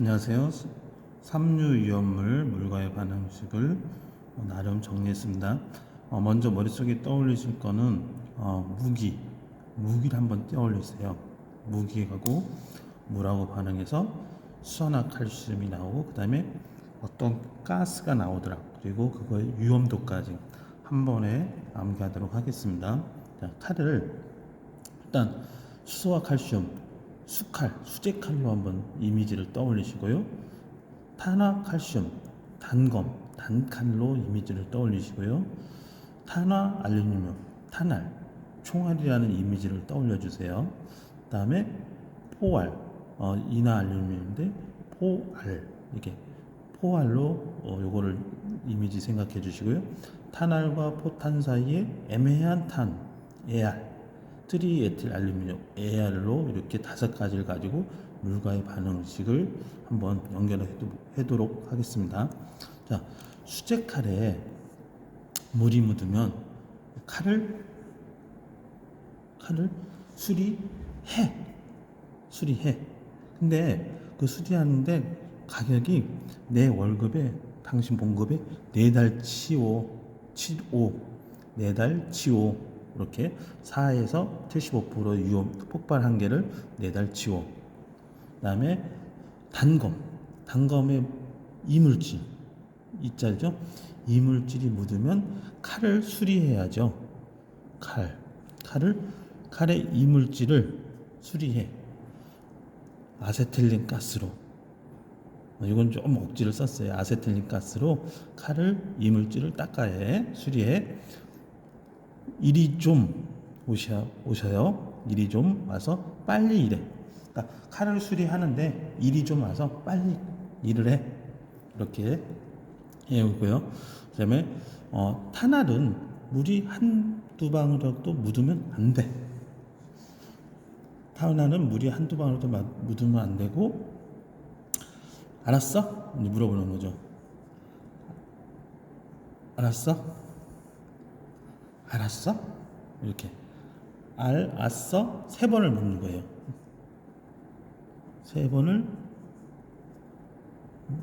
안녕하세요. 삼류위험물 물과의 반응식을 어, 나름 정리했습니다. 어, 먼저 머릿속에 떠올리실 거는 어, 무기, 무기를 한번 떠올리세요. 무기하고 물하고 반응해서 수화나 칼슘이 나오고 그 다음에 어떤 가스가 나오더라. 그리고 그거의 위험도까지 한 번에 암기하도록 하겠습니다. 자, 칼을 일단 수소와 칼슘, 수칼, 수제칼로 한번 이미지를 떠올리시고요. 탄화 칼슘, 단검, 단칼로 이미지를 떠올리시고요. 탄화 알루미늄, 탄알, 총알이라는 이미지를 떠올려 주세요. 그 다음에 포알, 어, 이나 알루미늄인데 포알 이게 포알로 어, 요거를 이미지 생각해 주시고요. 탄알과 포탄 사이에 애매한 탄, 에알, 트리에틸 알루미늄, AR로 이렇게 다섯 가지를 가지고 물과의 반응식을 한번 연결해 도록 하겠습니다. 자, 수제 칼에 물이 묻으면 칼을 칼을 수리해 수리해. 근데 그 수리하는데 가격이 내 월급에 당신 봉급에 네 달 치오 치오 네달 치오 이렇게 4에서 75% 위험 폭발 한계를 네달 치오. 그다음에 단검 단검의 이물질 이자죠. 이물질이 묻으면 칼을 수리해야죠. 칼 칼을 칼의 이물질을 수리해 아세틸린 가스로 어, 이건 좀 억지를 썼어요. 아세틸린 가스로 칼을 이물질을 닦아야 해 수리해 이리 좀 오셔, 오셔요. 이리 좀 와서 빨리 일해. 그러니까 칼을 수리하는데 이리 좀 와서 빨리 일을 해. 이렇게 해오고요. 그 다음에 어, 탄알은 물이 한두 방울도 묻으면 안 돼. 탄알은 물이 한두 방울도 묻으면 안 되고 알았어? 물어보는 거죠. 알았어? 알았어? 이렇게 알았어? 세 번을 묻는 거예요. 세 번을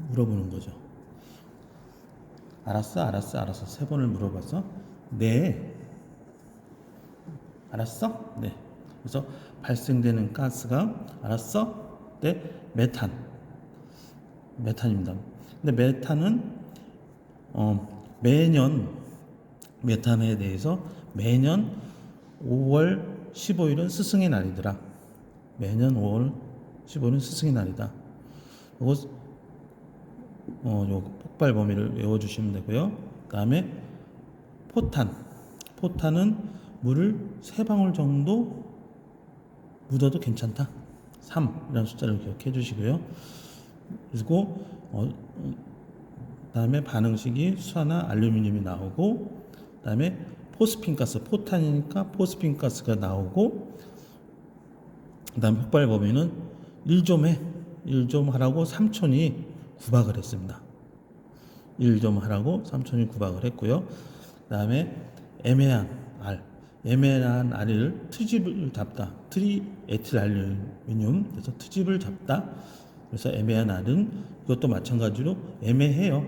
물어보는 거죠. 알았어, 알았어, 알았어. 세 번을 물어봐서 네. 알았어? 네. 그래서 발생되는 가스가 알았어? 네. 메탄. 메탄입니다. 근데 메탄은 어, 매년 메탄에 대해서 매년 5월 15일은 스승의 날이더라. 매년 5월 15일은 스승의 날이다. 이거 어, 요 폭발 범위를 외워주시면 되고요. 그 다음에 포탄, 포탄은 물을 세 방울 정도 묻어도 괜찮다. 3이라는 숫자를 기억해 주시고요. 그리고 어, 그 다음에 반응식이 수화나 알루미늄이 나오고 그다음에 포스핀 가스, 포탄이니까 포스핀 가스가 나오고 그다음 폭발 범위는 1좀 해. 1좀 하라고 삼촌이 구박을 했습니다. 1좀 하라고 삼촌이 구박을 했고요. 그다음에 애매한 알. 애매한 알을 트집을 잡다. 트리 에틸 알루미늄. 그래서 트집을 잡다. 그래서 애매한 알은 이것도 마찬가지로 애매해요.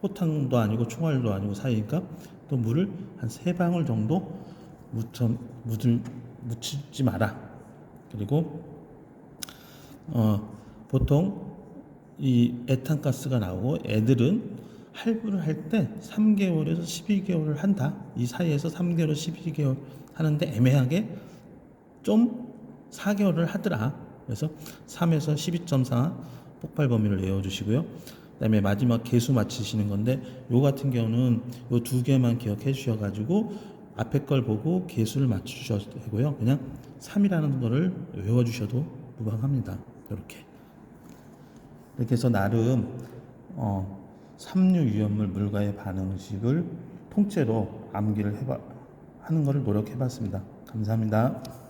포탄도 아니고 총알도 아니고 사이니까 또 물을 한 세 방울 정도 묻혀, 묻을, 묻히지 마라. 그리고 어, 보통 이 에탄가스가 나오고 애들은 할부를 할 때 3개월에서 12개월을 한다. 이 사이에서 3개월, 12개월 하는데 애매하게 좀 4개월을 하더라. 그래서 3에서 12.4 폭발 범위를 외워주시고요. 그다음에 마지막 개수 맞히시는 건데 요 같은 경우는 요 두 개만 기억해 주셔 가지고 앞에 걸 보고 개수를 맞추셔도 되고요. 그냥 3이라는 거를 외워 주셔도 무방합니다. 이렇게 이렇게 해서 나름 어, 삼류 위험물 물과의 반응식을 통째로 암기를 해봐 하는 것을 노력해 봤습니다. 감사합니다.